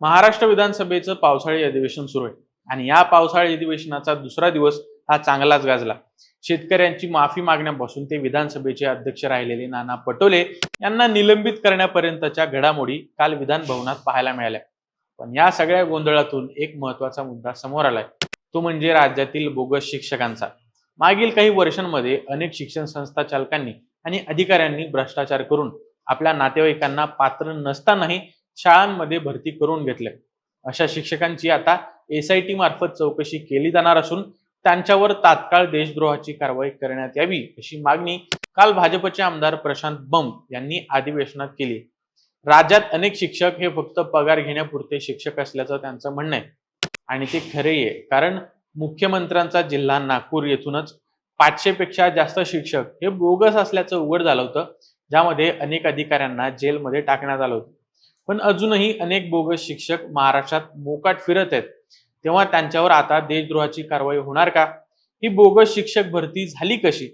महाराष्ट्र विधानसभेचं पावसाळी अधिवेशन सुरू आहे. आणि या पावसाळी अधिवेशनाचा दुसरा दिवस हा चांगलाच गाजला. शेतकऱ्यांची माफी मागण्यापासून ते विधानसभेचे अध्यक्ष राहिलेले नाना पटोले यांना निलंबित करण्यापर्यंतच्या घडामोडी काल विधान भवनात पाहायला मिळाल्या. पण या सगळ्या गोंधळातून एक महत्त्वाचा मुद्दा समोर आलाय. तो म्हणजे राज्यातील बोगस शिक्षकांचा. मागील काही वर्षांमध्ये अनेक शिक्षण संस्था चालकांनी आणि अधिकाऱ्यांनी भ्रष्टाचार करून आपल्या नातेवाईकांना पात्र नसतानाही शाळांमध्ये भरती करून घेतले. अशा शिक्षकांची आता एस आय टी मार्फत चौकशी केली जाणार असून त्यांच्यावर तात्काळ देशद्रोहाची कारवाई करण्यात यावी अशी मागणी काल भाजपचे आमदार प्रशांत बंब यांनी अधिवेशनात केली. राज्यात अनेक शिक्षक हे फक्त पगार घेण्यापुरते शिक्षक असल्याचं त्यांचं म्हणणं आहे. आणि ते खरे आहे कारण मुख्यमंत्र्यांचा जिल्हा नागपूर येथूनच पाचशे पेक्षा जास्त शिक्षक हे बोगस असल्याचं उघड झालं होतं ज्यामध्ये अनेक अधिकाऱ्यांना जेलमध्ये टाकण्यात आलं होतं. पण अजूनही अनेक बोगस शिक्षक महाराष्ट्रात मोकाट फिरत आहेत. तेव्हा त्यांच्यावर आता देशद्रोहाची कारवाई होणार का? ही बोगस शिक्षक भरती झाली कशी?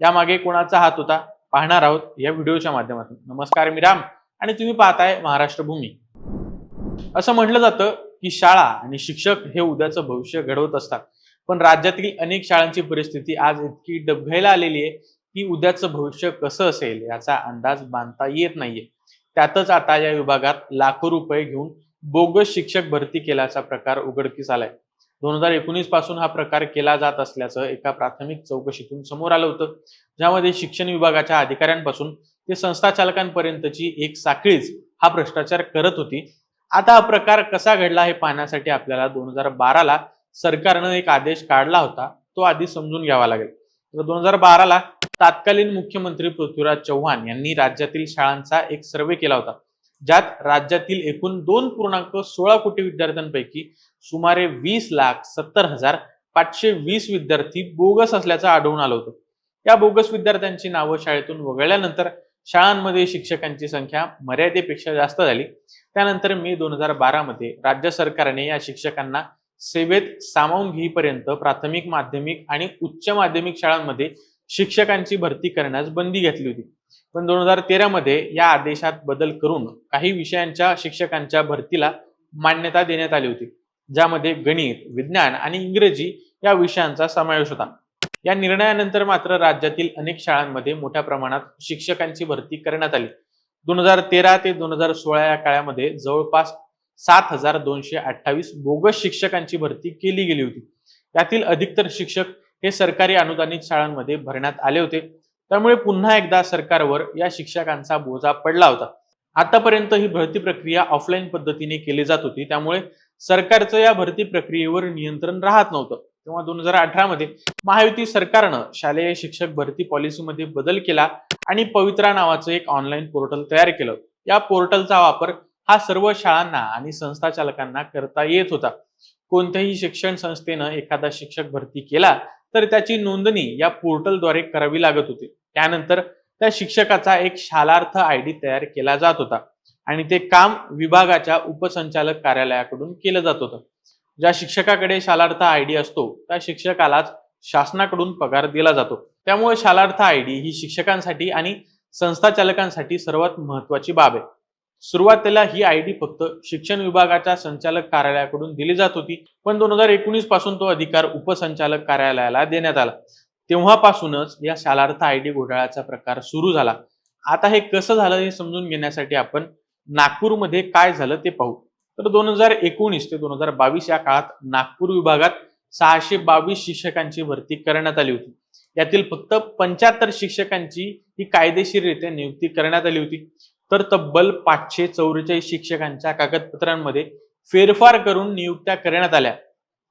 यामागे कोणाचा हात होता? पाहणार आहोत या व्हिडिओच्या माध्यमातून. नमस्कार मी राम आणि तुम्ही पाहताय महाराष्ट्र भूमी. असं म्हटलं जातं की शाळा आणि शिक्षक हे उद्याचं भविष्य घडवत असतात. पण राज्यातील अनेक शाळांची परिस्थिती आज इतकी डबघायला आलेली आहे की उद्याचं भविष्य कसं असेल याचा अंदाज बांधता येत नाहीये. त्यातच आता या विभागात लाखो रुपये घेऊन बोगस शिक्षक भरती केल्याचा प्रकार उघडकीस आलाय. दोन हजार एकोणीसपासून हा प्रकार केला जात असल्याचं एका प्राथमिक चौकशीतून समोर आलं होतं. ज्यामध्ये शिक्षण विभागाच्या अधिकाऱ्यांपासून ते संस्था चालकांपर्यंतची एक साखळीच हा भ्रष्टाचार करत होती. आता हा प्रकार कसा घडला हे पाहण्यासाठी आपल्याला दोन हजार बाराला सरकारनं एक आदेश काढला होता. तो आधी समजून घ्यावा लागेल. दोन हजार बाराला तत्कालीन मुख्यमंत्री पृथ्वीराज चव्हाण यांनी राज्यातील शाळांचा एक सर्वे केला होता. ज्यात राज्यातील एकूण दोन पूर्णांक सोळा कोटी विद्यार्थ्यांपैकी सुमारे वीस लाख सत्तर हजार पाचशे वीस विद्यार्थी बोगस असल्याचं आढळून आलं होतं. या बोगस विद्यार्थ्यांची नावं शाळेतून वगळल्यानंतर शाळांमध्ये शिक्षकांची संख्या मर्यादेपेक्षा जास्त झाली. त्यानंतर मे दोन हजार बारामध्ये राज्य सरकारने या शिक्षकांना सेवेत सामावून घेईपर्यंत प्राथमिक माध्यमिक आणि उच्च माध्यमिक शाळांमध्ये शिक्षकांची भरती करण्यास बंदी घातली होती. पण दोन हजार तेरा मध्ये या आदेशात बदल करून काही विषयांच्या शिक्षकांच्या भरतीला मान्यता देण्यात आली होती ज्यामध्ये गणित विज्ञान आणि इंग्रजी या विषयांचा समावेश होता. या निर्णयानंतर मात्र राज्यातील अनेक शाळांमध्ये मोठ्या प्रमाणात शिक्षकांची भरती करण्यात आली. दोन हजार तेरा ते दोन हजार सोळा या काळामध्ये जवळपास सात हजार दोनशे अठ्ठावीस बोगस शिक्षकांची भरती केली गेली होती. त्यातील अधिकतर शिक्षक हे सरकारी अनुदानित शाळांमध्ये भरण्यात आले होते. त्यामुळे पुन्हा एकदा सरकारवर या शिक्षकांचा बोजा पडला होता. आतापर्यंत ही भरती प्रक्रिया ऑफलाईन पद्धतीने केली जात होती. त्यामुळे सरकारचं या भरती प्रक्रियेवर नियंत्रण राहत नव्हतं. तेव्हा दोन हजार अठरा मध्ये महायुती सरकारनं शालेय शिक्षक भरती पॉलिसीमध्ये बदल केला आणि पवित्रा नावाचं एक ऑनलाईन पोर्टल तयार केलं. या पोर्टलचा वापर हा सर्व शाळांना आणि संस्था चालकांना करता येत होता. कोणत्याही शिक्षण संस्थेनं एखादा शिक्षक भरती केला तर त्याची नोंदणी या पोर्टलद्वारे करावी लागत होती. त्यानंतर त्या शिक्षकाचा एक शालार्थ आय डी तयार केला जात होता आणि ते काम विभागाच्या उपसंचालक कार्यालयाकडून केलं जात होतं. ज्या शिक्षकाकडे शालार्थ आय डी असतो त्या शिक्षकालाच शासनाकडून पगार दिला जातो. त्यामुळे शालार्थ आय डी ही शिक्षकांसाठी आणि संस्था चालकांसाठी सर्वात महत्वाची बाब आहे. सुरुवातीला ही आय डी फक्त शिक्षण विभागाच्या संचालक कार्यालयाकडून दिली जात होती पण दोन हजार एकोणीसपासून तो अधिकार उपसंचालक कार्यालयाला देण्यात आला. तेव्हापासूनच या शालार्थ आय डी घोटाळ्याचा प्रकार सुरू झाला. आता हे कसं झालं हे समजून घेण्यासाठी आपण नागपूरमध्ये काय झालं ते पाहू. तर दोन हजार एकोणीस ते दोन हजार बावीस या काळात नागपूर विभागात सहाशे बावीस शिक्षकांची भरती करण्यात आली होती. यातील फक्त पंच्याहत्तर शिक्षकांची ही कायदेशीररित्या नियुक्ती करण्यात आली होती. तर तब्बल पाचशे चौवेचाळीस शिक्षकांच्या कागदपत्रांमध्ये फेरफार करून नियुक्त्या करण्यात आल्या.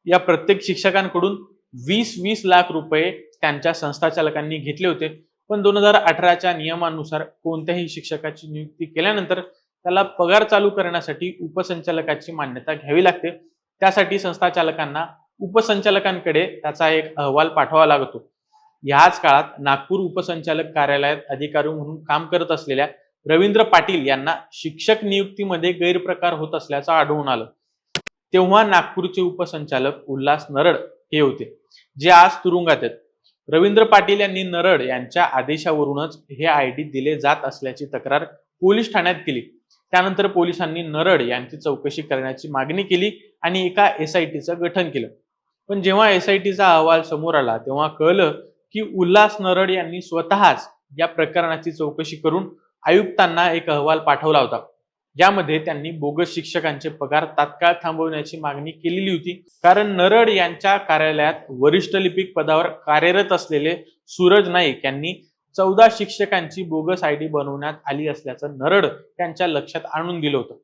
या प्रत्येक शिक्षकांकडून वीस वीस लाख रुपये त्यांच्या संस्था चालकांनी घेतले होते. पण दोन हजार अठराच्या नियमानुसार कोणत्याही शिक्षकाची नियुक्ती केल्यानंतर त्याला पगार चालू करण्यासाठी उपसंचालकाची मान्यता घ्यावी लागते. त्यासाठी संस्था चालकांना उपसंचालकांकडे त्याचा एक अहवाल पाठवावा लागतो. याच काळात नागपूर उपसंचालक कार्यालयात अधिकारी म्हणून काम करत असलेल्या रवींद्र पाटील यांना शिक्षक नियुक्तीमध्ये गैरप्रकार होत असल्याचं आढळून आलं. तेव्हा नागपूरचे उपसंचालक उल्हास नरड हे होते जे आज तुरुंगात आहेत. रवींद्र पाटील यांनी नरड यांच्या आदेशावरूनच हे आय डी दिले जात असल्याची तक्रार पोलीस ठाण्यात केली. त्यानंतर पोलिसांनी नरड यांची चौकशी करण्याची मागणी केली आणि एका एस आय टीचं गठन केलं. पण जेव्हा एस आय टीचा अहवाल समोर आला तेव्हा कळलं की उल्हास नरड यांनी स्वतःच या प्रकरणाची चौकशी करून आयुक्तांना एक अहवाल पाठवला होता. ज्यामध्ये त्यांनी बोगस शिक्षकांचे पगार तात्काळ थांबवण्याची मागणी केलेली होती. कारण नरड यांच्या कार्यालयात वरिष्ठ लिपिक पदावर कार्यरत असलेले सूरज नाईक यांनी चौदा शिक्षकांची बोगस आय डी बनवण्यात आली असल्याचं नरड त्यांच्या लक्षात आणून दिलं होतं.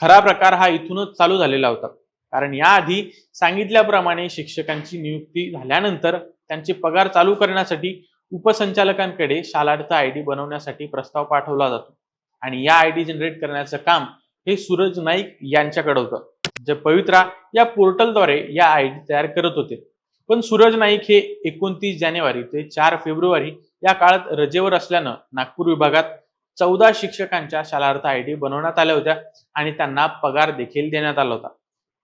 खरा प्रकार हा इथूनच चालू झालेला होता. कारण याआधी सांगितल्याप्रमाणे शिक्षकांची नियुक्ती झाल्यानंतर त्यांचे पगार चालू करण्यासाठी उपसंचालकांकडे शालार्थ आय डी बनवण्यासाठी प्रस्ताव पाठवला जातो. आणि या आय डी जनरेट करण्याचं काम हे सूरज नाईक यांच्याकडे होतं जे पवित्रा या पोर्टलद्वारे या आय डी तयार करत होते. पण सूरज नाईक हे एकोणतीस जानेवारी ते चार फेब्रुवारी या काळात रजेवर असल्यानं नागपूर विभागात चौदा शिक्षकांच्या शालार्थ आय डी बनवण्यात आल्या होत्या आणि त्यांना पगार देखील देण्यात आला होता.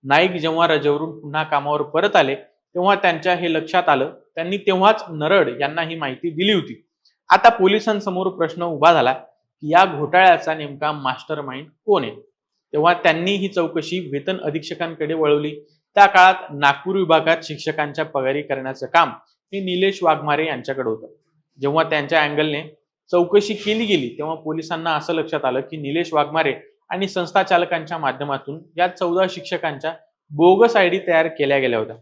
नाईक जेव्हा रजेवरून पुन्हा कामावर परत आले तेव्हा त्यांच्या हे लक्षात आलं त्यांनी तेव्हाच नरड यांना ही माहिती दिली होती. आता पोलिसांसमोर प्रश्न उभा झाला की या घोटाळ्याचा नेमका मास्टर माइंड कोण आहे? तेव्हा त्यांनी ही चौकशी वेतन अधीक्षकांकडे वळवली. त्या काळात नागपूर विभागात शिक्षकांच्या पगारी करण्याचं काम हे निलेश वाघमारे यांच्याकडे होतं. जेव्हा त्यांच्या अँगलने चौकशी केली गेली तेव्हा पोलिसांना असं लक्षात आलं की निलेश वाघमारे आणि संस्था चालकांच्या माध्यमातून या चौदा शिक्षकांच्या बोगस आय डी तयार केल्या गेल्या होत्या.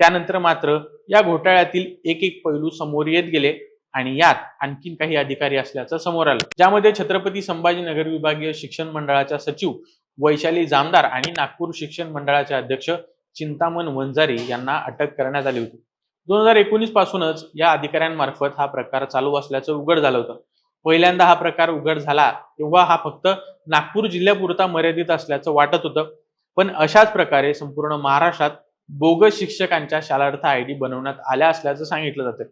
त्यानंतर मात्र या घोटाळ्यातील एक एक पैलू समोर येत गेले आणि यात आणखीन काही अधिकारी असल्याचं समोर आलं. ज्यामध्ये छत्रपती संभाजीनगर विभागीय शिक्षण मंडळाच्या सचिव वैशाली जामदार आणि नागपूर शिक्षण मंडळाचे अध्यक्ष चिंतामण वंजारी यांना अटक करण्यात आली होती. दोन हजार एकोणीस पासूनच या अधिकाऱ्यांमार्फत हा प्रकार चालू असल्याचं उघड झालं होतं. पहिल्यांदा हा प्रकार उघड झाला तेव्हा हा फक्त नागपूर जिल्ह्यापुरता मर्यादित असल्याचं वाटत होतं. पण अशाच प्रकारे संपूर्ण महाराष्ट्रात बोगस शिक्षकांच्या शालार्थ आय डी बनवण्यात आल्या असल्याचं सांगितलं जातं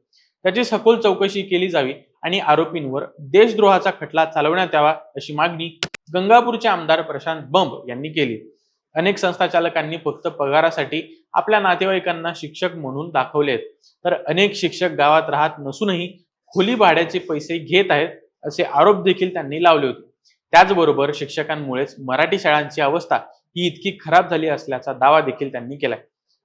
त्याची सखोल चौकशी केली जावी आणि आरोपींवर देशद्रोहाचा खटला चालवण्यात यावा अशी मागणी गंगापूरचे आमदार प्रशांत बंब यांनी केली. अनेक संस्था चालकांनी फक्त पगारासाठी आपल्या नातेवाईकांना शिक्षक म्हणून दाखवले तर अनेक शिक्षक गावात राहत नसूनही खोली भाड्याचे पैसे घेत आहेत असे आरोप देखील त्यांनी लावले होते. त्याचबरोबर शिक्षकांमुळेच मराठी शाळांची अवस्था ही इतकी खराब झाली असल्याचा दावा देखील त्यांनी केलाय.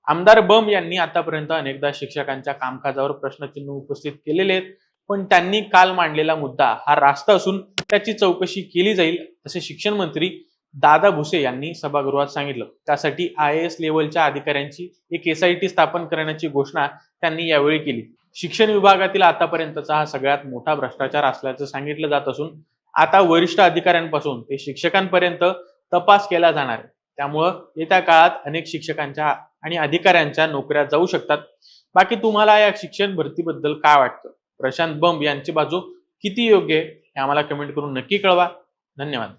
आमदार बम यांनी आतापर्यंत अनेकदा शिक्षकांच्या कामकाजावर प्रश्नचिन्ह उपस्थित केलेले आहेत. पण त्यांनी काल मांडलेला मुद्दा हा रास्त असून त्याची चौकशी केली जाईल असे शिक्षण मंत्री दादा भुसे यांनी सभागृहात सांगितलं. त्यासाठी आय एस लेवलच्या अधिकाऱ्यांची एक एस आय टी स्थापन करण्याची घोषणा त्यांनी यावेळी केली. शिक्षण विभागातील आतापर्यंतचा हा सगळ्यात मोठा भ्रष्टाचार असल्याचं सांगितलं जात असून आता वरिष्ठ अधिकाऱ्यांपासून ते शिक्षकांपर्यंत तपास केला जाणार आहे. त्यामुळं येत्या काळात अनेक शिक्षकांच्या आणि अधिकाऱ्यांच्या नोकऱ्या जाऊ शकतात. बाकी तुम्हाला या शिक्षण भरतीबद्दल काय वाटतं? प्रशांत बंब यांची बाजू किती योग्य आहे हे आम्हाला कमेंट करून नक्की कळवा. धन्यवाद.